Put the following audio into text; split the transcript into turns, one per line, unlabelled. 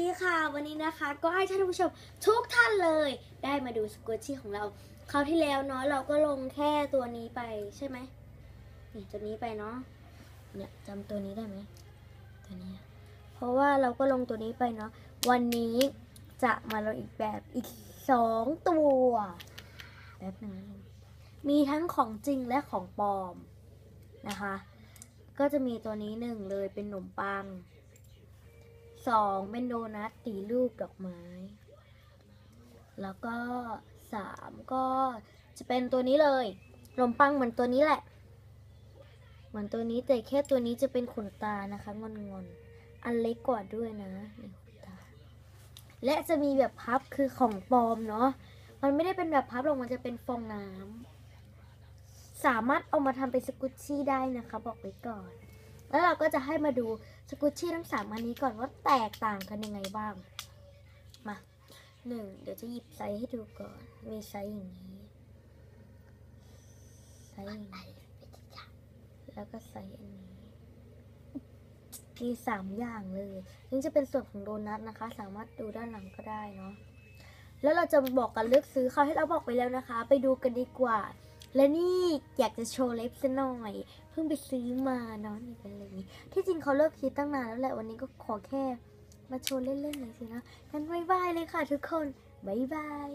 ดีค่ะ วันนี้นะคะ ก็ให้ท่านผู้ชมทุกท่านเลย ได้มาดูสกูชี่ของเราคราวที่แล้วเนาะเราก็ลงแค่ตัวนี้ไปใช่ไหมนี่ตัวนี้ไปเนาะเนี่ยจำตัวนี้ได้ไหมตัวนี้ เพราะว่าเราก็ลงตัวนี้ไปเนาะวันนี้จะมาลงอีกแบบอีกสองตัวแบบนึงมีทั้งของจริงและของปลอมนะคะ ก็จะมีตัวนี้หนึ่งเลยเป็นขนมปัง สองเป็นโดนัทตีรูปดอกไม้ แล้วก็สามก็จะเป็นตัวนี้เลยขนมปังเหมือนตัวนี้แหละ เหมือนตัวนี้แต่แค่ตัวนี้จะเป็นขนตานะคะงอนๆ อันเล็กกว่าด้วยนะในขนตา และจะมีแบบพับคือของปลอมเนาะ มันไม่ได้เป็นแบบพับหรอกมันจะเป็นฟองน้ำสามารถเอามาทำเป็นสกุชชี่ได้นะคะ บอกไว้ก่อน แล้วเราก็จะให้มาดูสกุชชี่ทั้งสามอันนี้ก่อนว่าแตกต่างกันยังไงบ้าง มาหนึ่งเดี๋ยวจะหยิบไซส์ให้ดูก่อน มีไซส์อย่างนี้ ไซส์อย่างนี้ แล้วก็ไซส์อันนี้ มีสามอย่างเลย นี่จะเป็นส่วนของโดนัทนะคะ สามารถดูด้านหลังก็ได้เนาะ แล้วเราจะบอกกันเลือกซื้อเขาวที่เราบอกไปแล้วนะคะ ไปดูกันดีกว่า และนี่อยากจะโชว์เล็บซะหน่อย เพิ่งไปซื้อมาเนาะนี่เป็นอะไรอย่างนี้ที่จริงเขาเลิกคิดตั้งนานแล้วแหละวันนี้ก็ขอแค่ มาโชว์เล่นๆหน่อยสินะงั้นบายบายเลยค่ะทุกคนบายบาย